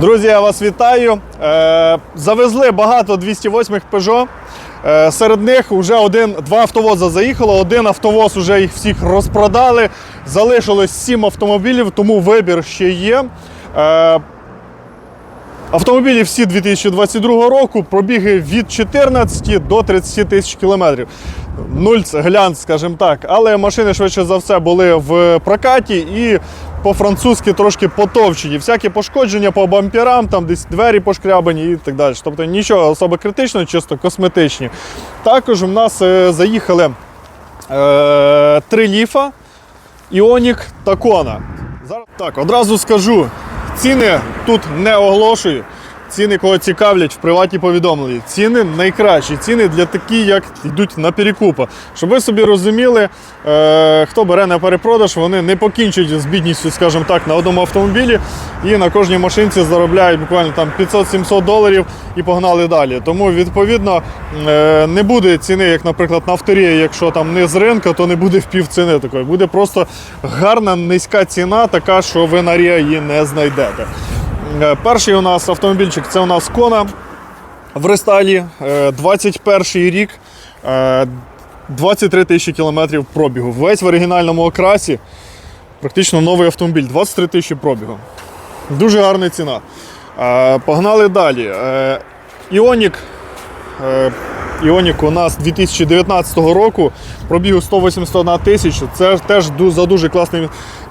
Друзі, я вас вітаю. Е, завезли багато 208-х Peugeot. Е, серед них вже один, два автовоза заїхало, один автовоз вже їх всіх розпродали. Залишилось сім автомобілів, тому вибір ще є. Е, Автомобілі всі 2022 року, пробіги від 14 до 30 тисяч кілометрів. Нульц, глянц, скажімо так. Але машини швидше за все були в прокаті і по-французьки трошки потовчені. Всякі пошкодження по бамперам, там десь двері пошкрябані і так далі. Тобто нічого особо критичного, чисто косметичні. Також у нас е, заїхали е, три ліфа, Іонік та Кона. Так, одразу скажу, ціни тут не оголошую. Ціни, кого цікавлять в приватні повідомлення. Ціни найкращі. Ціни для такі, як йдуть на перекупа. Щоб ви собі розуміли, е, хто бере на перепродаж, вони не покінчують з бідністю, скажімо так, на одному автомобілі і на кожній машинці заробляють буквально там 500-700 доларів і погнали далі. Тому, відповідно, е, не буде ціни, як, наприклад, на авторії, якщо там не з ринку, то не буде в пів ціни такої. Буде просто гарна низька ціна, така, що ви на Ріа її не знайдете. Е, Перший у нас автомобільчик це у нас Кона в рестайлі, е, 21 рік, е, 23 тисячі кілометрів пробігу. Весь в оригінальному окрасі. Практично новий автомобіль, 23 тисячі пробігу. Дуже гарна ціна. Е, Погнали далі. Е, Іонік. Е, Іонік у нас 2019 року пробігу 181 тисяча. Це теж за дуже класним,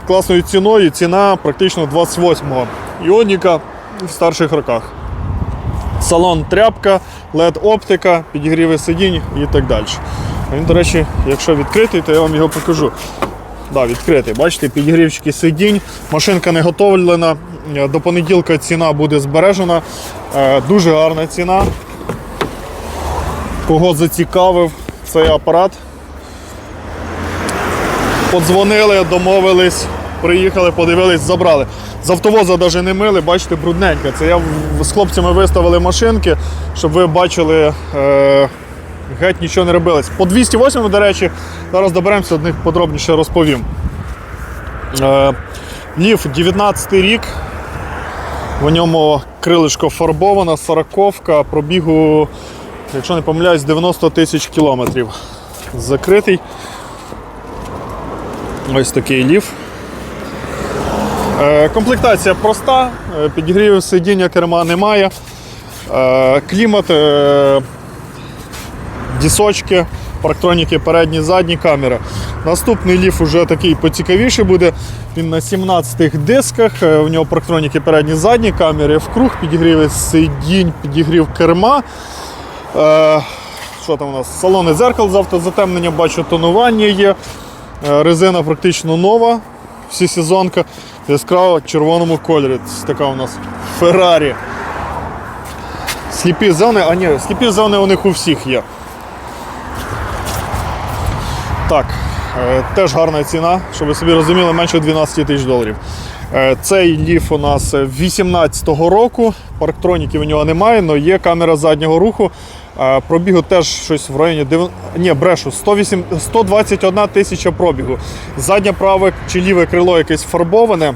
класною ціною. Ціна практично 28-го. Іоніка в старших роках. Салон тряпка, LED оптика, підігріви сидінь і так далі. Він, до речі, якщо відкритий, то я вам його покажу. Да, відкритий. Бачите, підігрівчики сидінь, машинка не готовлена. До понеділка ціна буде збережена. Е, Дуже гарна ціна. Кого зацікавив цей апарат. Подзвонили, домовились, приїхали, подивились, забрали. З автовоза навіть не мили, бачите, брудненька. Це я з хлопцями виставили машинки, щоб ви бачили, е, геть нічого не робилось. По 208, до речі, зараз доберемося, до них подробніше розповім. Е, Лів 19 рік. В ньому крилишко фарбована, сороковка, пробігу, якщо не помиляюсь, 90 тисяч кілометрів. Закритий. Ось такий лів. Е, Комплектація проста, е, підігрівів сидіння керма немає. Е, Клімат, дісочки, парктроніки передні, задні камери. Наступний ліф уже такий поцікавіший буде. Він на 17 дисках, у нього парктроніки передні, задні камери, вкруг підігріви сидінь, підігрів керма. Е, Що там у нас? Салони зеркал з автозатемненням, бачу, тонування є. Е, Резина практично нова, всесезонка, яскраво в червоному кольорі. Це така у нас Феррарі. Сліпі зони, а ні, сліпі зони у них у всіх є. Так, теж гарна ціна, щоб ви собі розуміли, менше 12 тисяч доларів. Е, Цей ліф у нас 18-го року, парктроніків у нього немає, але є камера заднього руху. Е, Пробігу теж щось в районі Ні, брешу, 108... 121 тисяча пробігу. Заднє праве чи ліве крило якесь фарбоване.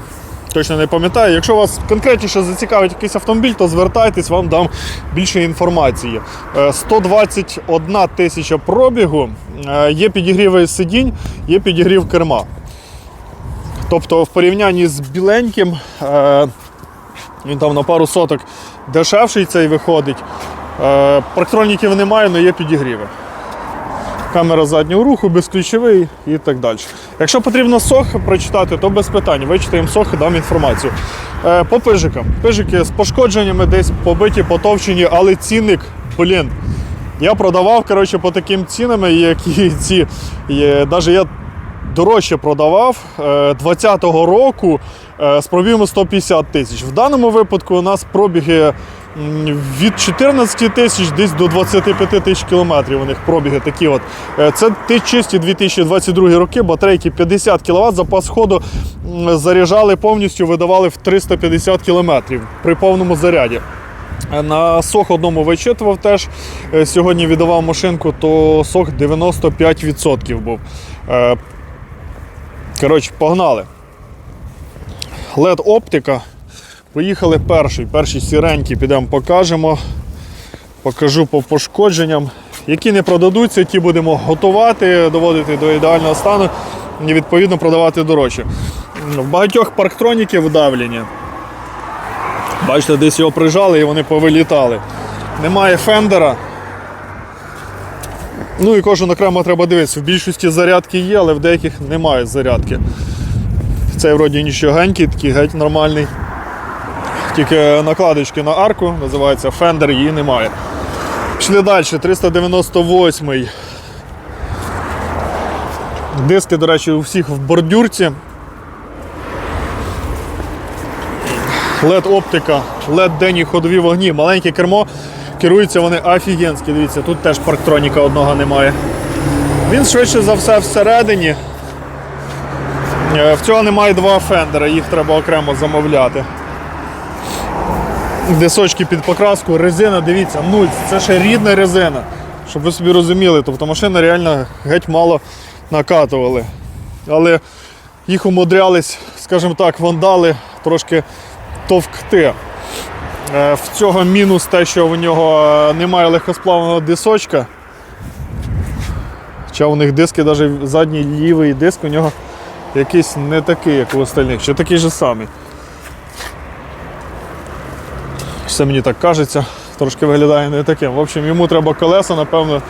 Точно не пам'ятаю. Якщо вас конкретніше зацікавить якийсь автомобіль, то звертайтесь, вам дам більше інформації. Е, 121 тисяча пробігу, е, є підігріви сидінь, є підігрів керма. Тобто в порівнянні з біленьким, е, він там на пару соток дешевший цей виходить. Е, Парктроніків немає, але є підігріви. Камера заднього руху, безключовий і так далі. Якщо потрібно сох прочитати, то без питань. Вичитаємо сох і дам інформацію. Е, по пижикам. Пижики з пошкодженнями десь побиті, потовчені, але цінник, блін. Я продавав коротше, по таким цінам, які ці. Навіть я дорожче продавав е, 20-го року е, з пробігом 150 тисяч. В даному випадку у нас пробіги від 14 тисяч десь до 25 тисяч кілометрів. У них пробіги такі. от. Е, Це ті чисті 2022 роки, батарейки 50 кВт, запас ходу заряджали повністю, видавали в 350 кілометрів при повному заряді. Е, На сох одному вичитував теж. Е, Сьогодні віддавав машинку, то сох 95% був. Коротше, погнали. LED оптика. Поїхали перший. Перші сіренькі підемо покажемо. Покажу по пошкодженням. Які не продадуться, ті будемо готувати, доводити до ідеального стану і відповідно продавати дорожче. В багатьох парктроніків вдавлені. Бачите, десь його прижали і вони повилітали. Немає фендера. Ну і кожен окремо треба дивитися. В більшості зарядки є, але в деяких немає зарядки. Цей вроді нічогенький, такий геть нормальний. Тільки накладочки на арку, називається фендер, її немає. Пішли далі, 398-й. Диски, до речі, у всіх в бордюрці. LED оптика, LED денні ходові вогні, маленьке кермо. Керуються вони офігенські. Дивіться, тут теж парктроніка одного немає. Він швидше за все всередині. Е, В цього немає два фендера, їх треба окремо замовляти. Дисочки під покраску, резина, дивіться, нуль, це ще рідна резина. Щоб ви собі розуміли, тобто машина реально геть мало накатували. Але їх умудрялись, скажімо так, вандали трошки товкти. Е, В цього мінус те, що в нього е, немає легкосплавного дисочка. Хоча у них диски, навіть задній лівий диск у нього якийсь не такий, як у остальних, ще такий же самий. Все мені так кажеться, трошки виглядає не таким. В общем, йому треба колеса, напевно,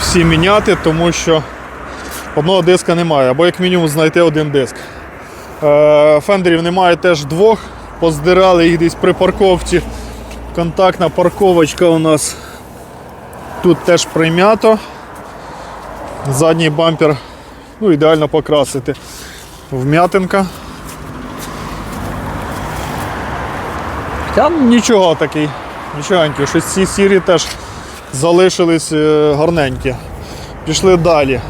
всі міняти, тому що одного диска немає, або як мінімум знайти один диск. Е, Фендерів немає теж двох, поздирали їх десь при парковці. Контактна парковочка у нас тут теж прим'ято. Задній бампер ну, ідеально покрасити. Вм'ятинка. Хоча нічого такий, нічогенький. Щось ці сірі теж залишились е, гарненькі. Пішли далі.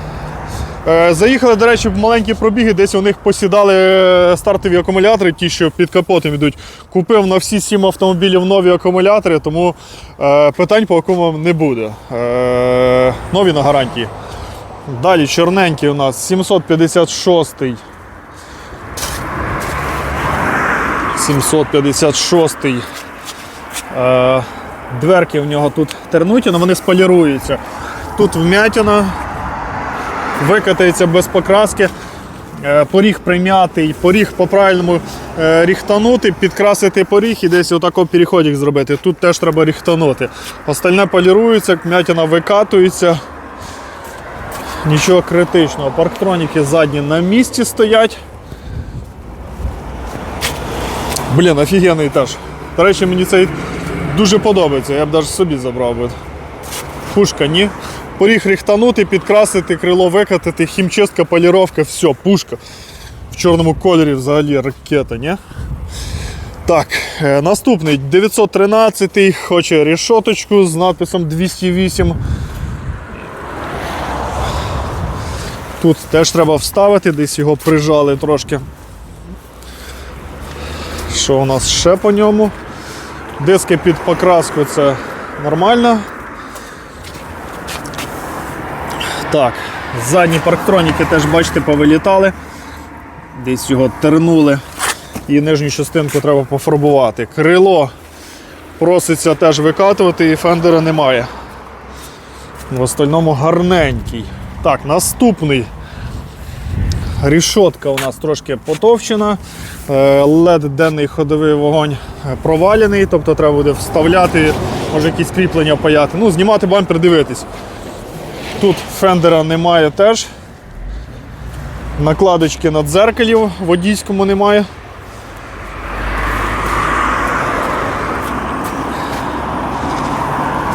Е, Заїхали, до речі, маленькі пробіги, десь у них посідали е, стартові акумулятори, ті, що під капотом йдуть. Купив на всі сім автомобілів нові акумулятори, тому питань по акумам не буде. Нові на гарантії. Далі чорненький у нас 756. 756. Е, дверки в нього тут тернуті, але вони споліруються. Тут вмятина, викатається без покраски. Е, Поріг прим'ятий, поріг по-правильному е, ріхтанути, підкрасити поріг і десь отако переходик зробити. Тут теж треба ріхтанути. Остальне полірується, м'ятина викатується. Нічого критичного. Парктроніки задні на місці стоять. Блін, офігенний теж. До речі, мені цей дуже подобається, я б навіть собі забрав би. Пушка, ні. Поріг ріхтанути, підкрасити, крило викатати, хімчистка, поліровка, все, пушка. В чорному кольорі взагалі ракета, ні? Так, е, наступний 913 хоче рішоточку з надписом 208. Тут теж треба вставити, десь його прижали трошки. Що у нас ще по ньому? Диски під покраску це нормально. Так, задні парктроніки теж, бачите, повилітали. Десь його тернули. І нижню частинку треба пофарбувати. Крило проситься теж викатувати і фендера немає. В остальному гарненький. Так, наступний. Рішотка у нас трошки потовчена. LED денний ходовий вогонь е, провалений, тобто треба буде вставляти, може якісь кріплення паяти. Ну, знімати бампер, дивитись. Тут фендера немає теж. Накладочки на дзеркалі в водійському немає.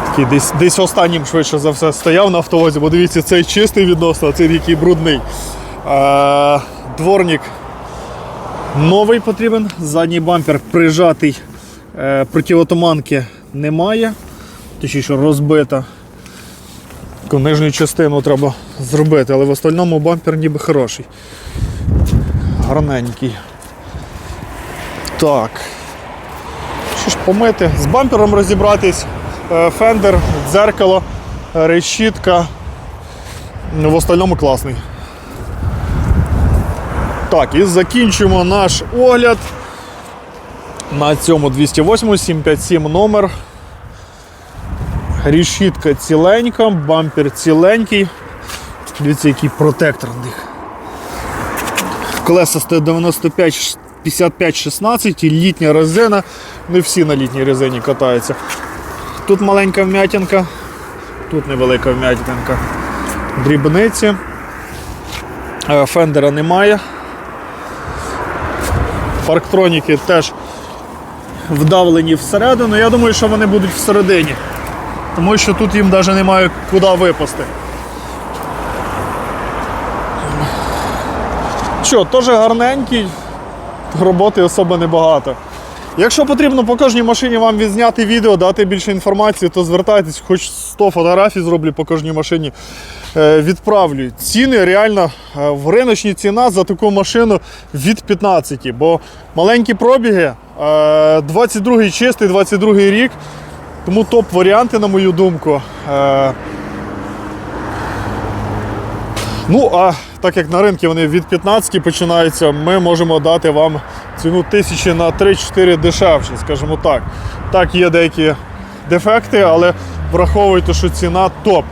Такий Десь, десь останнім швидше за все стояв на автовозі, бо дивіться, цей чистий відносно, а цей який брудний. Е, дворник новий потрібен, задній бампер прижатий, е, противотуманки немає, точніше розбита. Нижню частину треба зробити, але в остальному бампер ніби хороший. Гарненький. Так. Що ж помити? З бампером розібратись, е, фендер, дзеркало, е, решітка. В остальному класний. Так, і закінчимо наш огляд На цьому 208 757 номер. Рішітка ціленька, бампер ціленький. Дивіться, який протектор в них. Колеса стоять 95 55 16 і літня резина. Не всі на літній резині катаються. Тут маленька вм'ятинка, тут невелика вм'ятинка. Дрібниці. Е, Фендера немає. Парктроніки теж вдавлені всередину. Я думаю, що вони будуть всередині. Тому що тут їм навіть немає куди випасти. Що, теж гарненький, роботи особо небагато. Якщо потрібно по кожній машині вам відзняти відео, дати більше інформації, то звертайтесь, хоч 100 фотографій зроблю по кожній машині. е, Відправлю. Ціни реально е, в риночній ціна за таку машину від 15, бо маленькі пробіги, е, 22 чистий, 22 рік. Тому топ-варіанти, на мою думку. Е, Ну, а так як на ринку вони від 15 починаються, ми можемо дати вам ціну тисячі на 3-4 дешевше, скажімо так. Так, є деякі дефекти, але враховуйте, що ціна топ.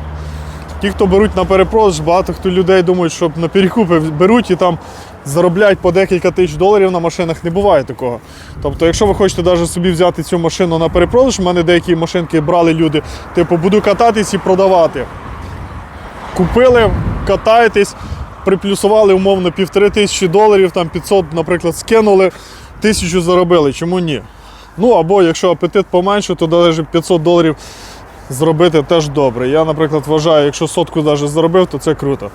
Ті, хто беруть на перепродаж, багато хто людей думають, що на перекупи беруть і там заробляють по декілька тисяч доларів на машинах. Не буває такого. Тобто, якщо ви хочете навіть собі взяти цю машину на перепродаж, у мене деякі машинки брали люди, типу, буду кататись і продавати. Купили, катаєтесь, приплюсували умовно півтори тисячі доларів, там 500, наприклад, скинули, тисячу заробили. Чому ні? Ну або якщо апетит поменше, то навіть 500 доларів зробити теж добре. Я, наприклад, вважаю, якщо сотку навіть заробив, то це круто.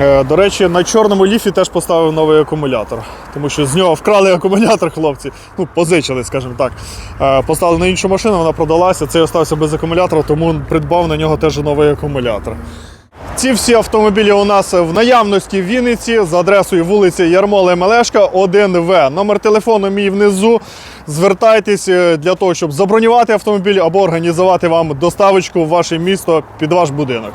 Е, До речі, на чорному ліфі теж поставив новий акумулятор, тому що з нього вкрали акумулятор хлопці. Ну, позичили, скажімо так. Е, Поставили на іншу машину, вона продалася, цей остався без акумулятора, тому придбав на нього теж новий акумулятор. Ці всі автомобілі у нас в наявності в Вінниці за адресою вулиці Ярмола Мелешка, 1В. Номер телефону мій внизу. Звертайтесь е, для того, щоб забронювати автомобіль або організувати вам доставочку в ваше місто під ваш будинок.